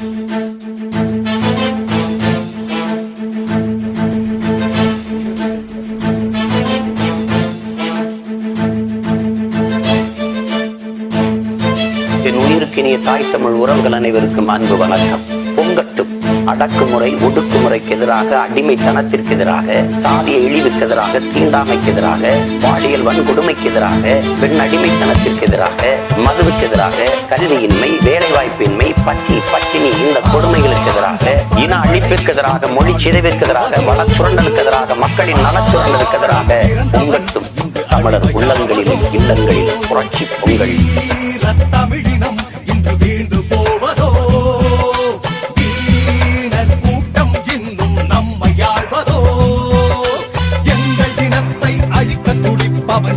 Thank you. உயிருக்கினிய தாய் தமிழ் உறவுகள் அனைவருக்கும் அன்பு வணக்கம். பொங்கட்டும் அடக்குமுறை ஒடுக்குமுறைக்கு எதிராக அடிமைத்தனத்திற்கு எதிராக சாதிய இழிவுக்கு எதிராக தீண்டாமைக்கு எதிராக பாலியல் வன்கொடுமைக்கு எதிராக பெண் அடிமைத்தனத்திற்கு எதிராக மதுவுக்கு எதிராக கல்வியின்மை வேலைவாய்ப்பின்மை பசி பட்டினி இந்த கொடுமைகளுக்கு எதிராக இன அழிப்பிற்கு எதிராக மொழி சிதைவிற்கு எதிராக வளச்சுரண்டலுக்கு எதிராக மக்களின் நலச்சுரண்டலுக்கு எதிராக பொங்கட்டும் தமிழர் உள்ளங்களிலும் இல்லங்களிலும் புரட்சி பொங்கல்.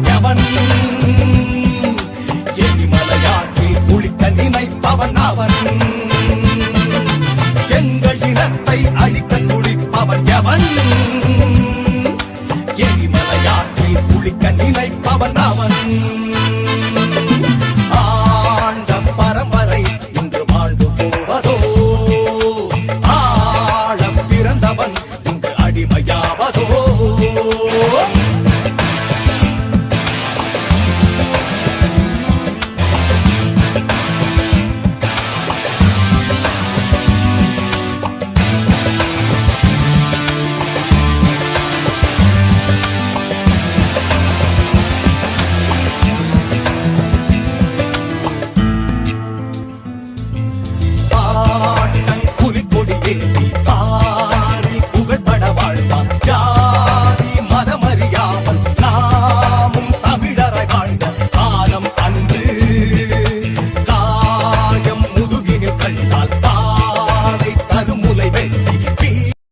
பட்டவன் எரிமலையாற்றில் குளிக்க நினைப்பவன் அவன். எங்கள் இனத்தை அழிக்க துடிப்பவன் எவன்? எரிமலையாற்றில் குளிக்க நினைப்பவன் அவன். அடிமையாவ